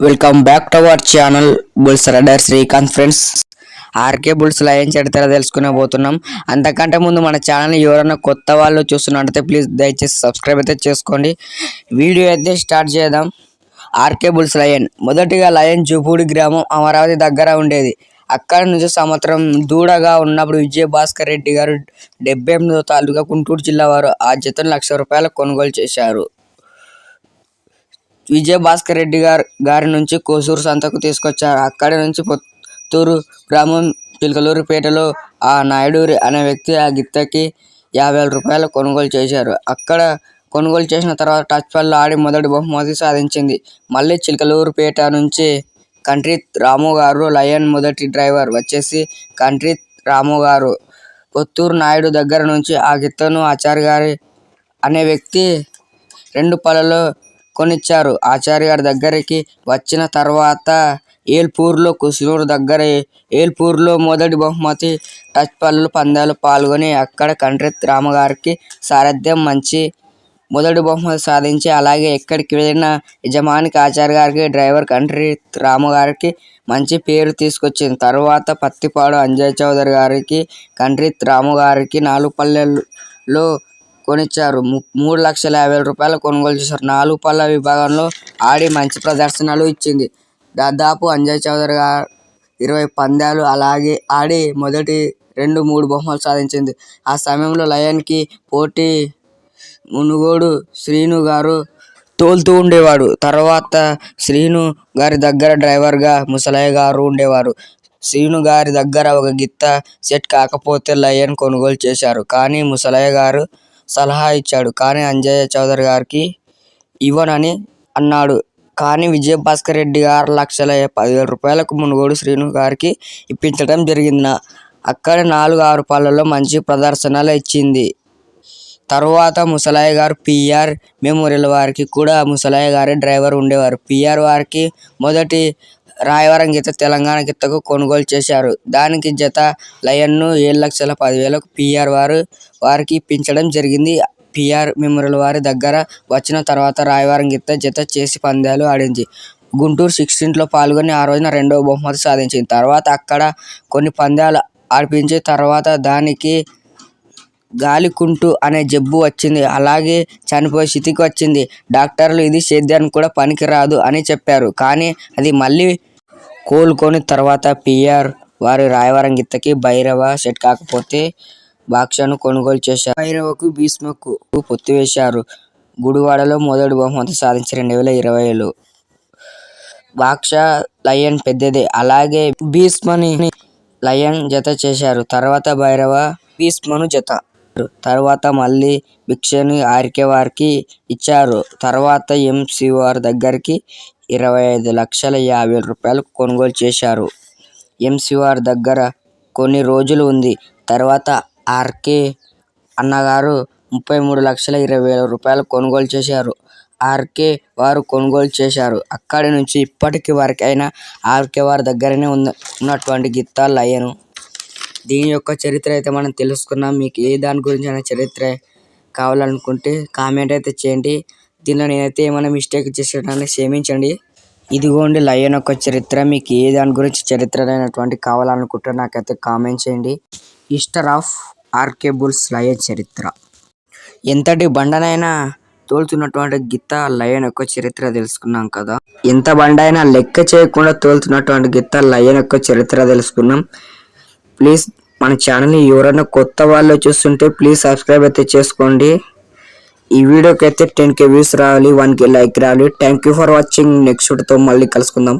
Welcome back to our channel bulls rudder Srikanth friends RK బుల్స్లో ఏం చెడతారో తెలుసుకునే పోతున్నాం అంతకంటే ముందు మన ఛానల్ ఎవరైనా కొత్త వాళ్ళు చూస్తున్నట్టయితే ప్లీజ్ దయచేసి సబ్స్క్రైబ్ అయితే చేసుకోండి. వీడియో అయితే స్టార్ట్ చేద్దాం. ఆర్కే బుల్స్ లయన్ మొదటిగా లయన్ జూపూడి గ్రామం అమరావతి దగ్గర ఉండేది. అక్కడ నుంచి సంవత్సరం దూడగా ఉన్నప్పుడు విజయ భాస్కర్ రెడ్డి గారు డెబ్బై ఎనిమిదో తాలూకా గుంటూరు జిల్లా వారు ఆ జతను లక్ష రూపాయలు కొనుగోలు చేశారు. విజయభాస్కర్ రెడ్డి గారు గారి నుంచి కోసూరు సంతకు తీసుకొచ్చారు. అక్కడి నుంచి పుత్తూరు గ్రామం చిలకలూరుపేటలో ఆ నాయుడూరి అనే వ్యక్తి ఆ గిత్తకి యాభై వేల రూపాయలు కొనుగోలు చేశారు. అక్కడ కొనుగోలు చేసిన తర్వాత టచ్ పళ్ళు ఆడి మొదటి బహుమతి సాధించింది. మళ్ళీ చిలకలూరుపేట నుంచి కంట్రీ రాము గారు లయన్ మొదటి డ్రైవర్ వచ్చేసి కంట్రీ రాము గారు. పుత్తూరు నాయుడు దగ్గర నుంచి ఆ గిత్తను ఆచార్య గారి అనే వ్యక్తి రెండు పళ్ళలో కొనిచ్చారు. ఆచార్య గారి దగ్గరికి వచ్చిన తర్వాత ఏల్పూర్లో కుసునూరు దగ్గర ఏల్పూర్లో మొదటి బహుమతి టచ్ పళ్ళు పందాలు పాల్గొని అక్కడ కంట్రి రామగారికి సారథ్యం మంచి మొదటి బహుమతి సాధించి అలాగే ఎక్కడికి వెళ్ళిన యజమానికి ఆచార్య గారికి డ్రైవర్ కంట్రీ రామగారికి మంచి పేరు తీసుకొచ్చింది. తర్వాత పత్తిపాడు అంజయ్ చౌదరి గారికి కంట్రీ రాము గారికి నాలుగు పల్లెల్లో కొనిచ్చారు. ము- మూడు లక్షల యాభై రూపాయలు కొనుగోలు చేశారు. నాలుగు పళ్ళ విభాగంలో ఆడి మంచి ప్రదర్శనలు ఇచ్చింది. దాదాపు అంజయ్ చౌదరి గారు ఇరవై పందాలు అలాగే ఆడి మొదటి రెండు మూడు బహుమతులు సాధించింది. ఆ సమయంలో లయన్కి పోటీ మునుగోడు శ్రీను గారు తోలుతూ ఉండేవాడు. తర్వాత శ్రీను గారి దగ్గర డ్రైవర్గా ముసలయ్య గారు ఉండేవారు. శ్రీను గారి దగ్గర ఒక గిత్త సెట్ కాకపోతే లయన్ కొనుగోలు చేశారు. కానీ ముసలయ్య గారు సలహా ఇచ్చాడు. కానీ అంజయ్య చౌదరి గారికి ఇవ్వనని అన్నాడు. కానీ విజయభాస్కర్ రెడ్డి గారు లక్షల పదివేల రూపాయలకు మునుగోడు శ్రీను గారికి ఇప్పించడం జరిగింది. అక్కడ నాలుగు ఆరు పళ్ళలో మంచి ప్రదర్శనలు ఇచ్చింది. తరువాత ముసలయ్య గారు పిఆర్ మెమోరియల్ వారికి కూడా ముసలయ్య గారి డ్రైవర్ ఉండేవారు. పిఆర్ వారికి మొదటి రాయవరం గీత తెలంగాణ గీతకు కొనుగోలు చేశారు. దానికి జత లయన్ను ఏడు లక్షల పదివేలకు పిఆర్ వారు వారికి ఇప్పించడం జరిగింది. పిఆర్ మెమోరియల్ వారి దగ్గర వచ్చిన తర్వాత రాయవరం గీత జత చేసి పందాలు ఆడింది. గుంటూరు సిక్స్టీన్లో పాల్గొని ఆ రోజున రెండవ బహుమతి సాధించింది. తర్వాత అక్కడ కొన్ని పందాలు ఆడిపించి తర్వాత దానికి గాలికుంటు అనే జబ్బు వచ్చింది. అలాగే చనిపోయే స్థితికి వచ్చింది. డాక్టర్లు ఇది సేద్యానికి కూడా పనికిరాదు అని చెప్పారు. కానీ అది మళ్ళీ కోలుకొని తర్వాత పిఆర్ వారి రాయవరం గిత్తకి భైరవ సెట్ కాకపోతే బాక్షను కొనుగోలు చేశారు. భైరవకు భీష్మకు పొత్తు వేశారు. గుడివాడలో మొదటి బహుమతి సాధించి రెండు వేల ఇరవైలో. బాక్ష లయన్ పెద్దదే. అలాగే భీష్మని లయన్ జత చేశారు. తర్వాత భైరవ భీష్మను జత. తర్వాత మళ్ళీ భిక్షని ఆర్కే వారికి ఇచ్చారు. తర్వాత ఎంసీఆర్ దగ్గరికి ఇరవై ఐదు లక్షల యాభై రూపాయలకు రూపాయలు కొనుగోలు చేశారు. ఎంసీఆర్ దగ్గర కొన్ని రోజులు ఉంది. తర్వాత ఆర్కే అన్నగారు ముప్పై మూడు లక్షల ఇరవై వేల రూపాయలు కొనుగోలు చేశారు. ఆర్కే వారు కొనుగోలు చేశారు. అక్కడి నుంచి ఇప్పటికి వరకైనా ఆర్కే వారి దగ్గరనే ఉన్న ఉన్నటువంటి గిత్తాలు అయ్యాను. దీని యొక్క చరిత్ర అయితే మనం తెలుసుకున్నాం. మీకు ఏ దాని గురించి అయినా చరిత్ర కావాలనుకుంటే కామెంట్ అయితే చేయండి. దీనిలో నేనైతే ఏమైనా మిస్టేక్ చేసేటాన్ని క్షమించండి. ఇదిగోండి లయన్ యొక్క చరిత్ర. మీకు ఏ దాని గురించి చరిత్ర అయినటువంటి కావాలనుకుంటే నాకైతే కామెంట్ చేయండి. హిస్టర్ ఆఫ్ ఆర్కేబుల్స్ లయన్ చరిత్ర. ఎంతటి బండనైనా తోలుతున్నటువంటి గిత్త లయన్ యొక్క చరిత్ర తెలుసుకున్నాం కదా. ఎంత బండైనా లెక్క చేయకుండా తోలుతున్నటువంటి గిత్త లయన్ యొక్క చరిత్ర తెలుసుకున్నాం. ప్లీజ్ మన ఛానల్ని ఎవరైనా కొత్త వాళ్ళు చూస్తుంటే ప్లీజ్ సబ్స్క్రైబ్ అయితే చేసుకోండి. ఈ వీడియోకి అయితే టెన్ కే వ్యూస్ రావాలి వన్ కే లైక్ రావాలి. థ్యాంక్ యూ ఫర్ వాచింగ్ నెక్స్ట్తో మళ్ళీ కలుసుకుందాం.